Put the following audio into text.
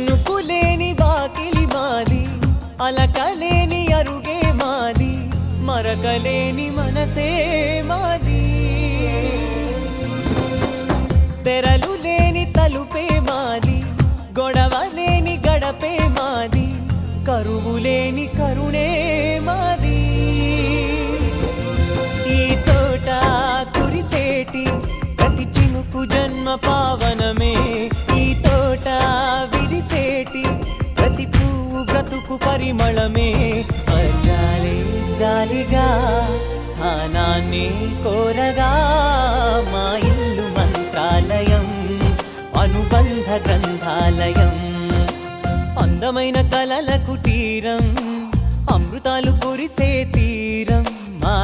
కునుకులేని వాకిలి మాది అలకలేని అరుగే మాది మరకలేని మనసే మాది. తెరలు లేని తలుపే మాది గొడవ లేని గడపే మాది కరువు లేని కరుణే మాది. ఈ చోట కురిసేటి ప్రతి చినుకు జన్మ పావ మళమే స్వర్గాలే జాలిగా స్థానాన్ని కోరగా మా ఇల్లు మంత్రాలయం అనుబంధ గ్రంథాలయం. అందమైన కలల కుటీరం అమృతాలు కురిసే తీరం మా